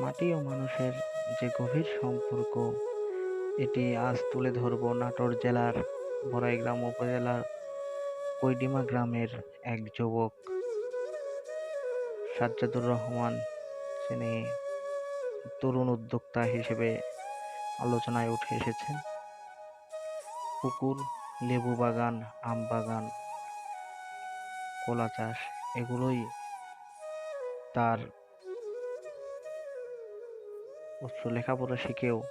মাটি ও মানুষের যে গভীর সম্পর্ক, এটি আজ তুলে ধরব নাটোর জেলার বড়াইগ্রাম উপজেলার কৈডিমা গ্রামের এক যুবক। সাজ্জাদুর রহমান তিনি তরুণ উদ্যোক্তা হিসেবে আলোচনায় উঠে এসেছেন। পুকুর, লেবু বাগান, আম বাগান, কলা চাষ, এগুলোই তার উচ্চ লেখাপড়া শিখেও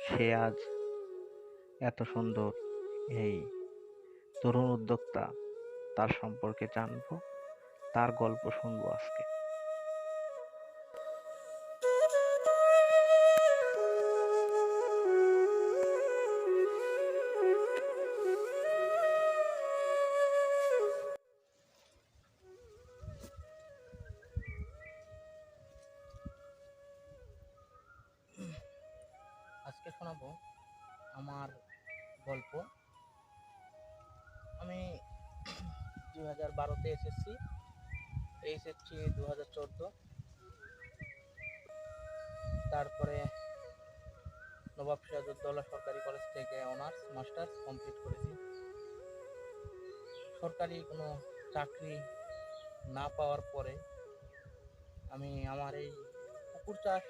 সে আজ এত সুন্দর। এই তরুণ উদ্যোক্তা তার সম্পর্কে জানব, তার গল্প শুনব আজকে। শোনাবো আমার গল্প। আমি দুই হাজার বারোতে এসেছি এসেছি দু হাজার চোদ্দ। তারপরে নবাব সিরাজউদ্দৌলা সরকারি কলেজ থেকে অনার্স, মাস্টার্স কমপ্লিট করেছি। সরকারি কোনো চাকরি না পাওয়ার পরে আমি আমার এই পুকুর চাষ,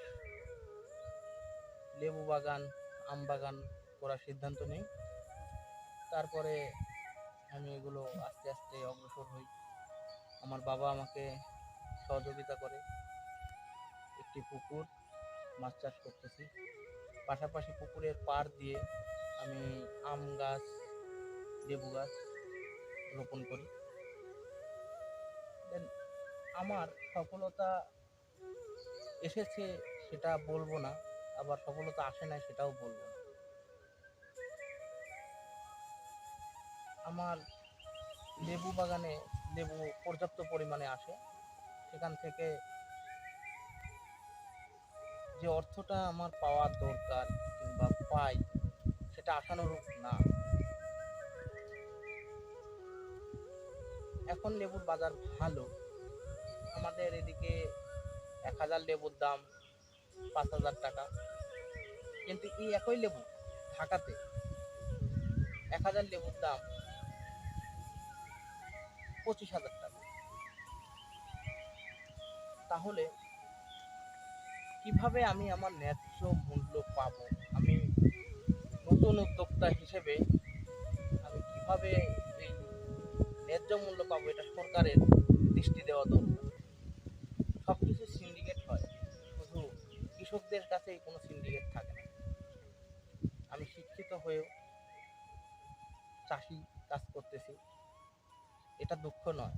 লেবু বাগান আম বাগান করার সিদ্ধান্ত নিই। তারপরে আমি এগুলো আস্তে আস্তে অগ্রসর হই। আমার বাবা আমাকে সহযোগিতা করে। একটি পুকুর মাছ চাষ করতেছি। পাশাপাশি পুকুরের পাড় দিয়ে আমি আম গাছ, লেবু গাছ রোপণ করি। Then আমার সফলতা এসেছে সেটা বলব না। আবার সফলতা আসে নাই সেটাও বলব আমার লেবু বাগানে লেবু পর্যাপ্ত পরিমাণে আসে। সেখান থেকে যে অর্থটা আমার পাওয়ার দরকার কিংবা পাই, সেটা আশানুরূপ না। এখন লেবুর বাজার ভালো। আমাদের এদিকে এক হাজার লেবুর দাম পাঁচ হাজার টাকা। কিন্তু এই একই লেবু ঢাকাতে এক হাজার লেবুর দাম পঁচিশ হাজার টাকা। তাহলে কীভাবে আমি আমার ন্যায্য মূল্য পাবো? আমি নতুন উদ্যোক্তা হিসেবে আমি কীভাবে এই ন্যায্য মূল্য পাবো এটা সরকারের দৃষ্টি দেওয়া দরকার সব কিছু সিন্ডিকেট হয় শুধু কৃষকদের কাছেই কোনো সিন্ডিকেট থাকে না। আমি শিক্ষিত হয়েও চাষি কাজ করতেছি। এটা দুঃখ নয়,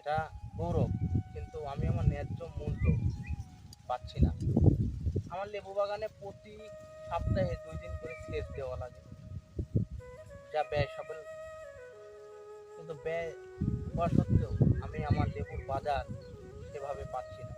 এটা গৌরব, কিন্তু আমি আমার ন্যায্য মূল্য পাচ্ছি না। আমার লেবু বাগানে প্রতি সপ্তাহে দুই দিন করে সেচ দেওয়া লাগে, যা ব্যয় সফল। কিন্তু ব্যয় হওয়া সত্ত্বেও আমি আমার লেবুর বাজার সেভাবে পাচ্ছি না।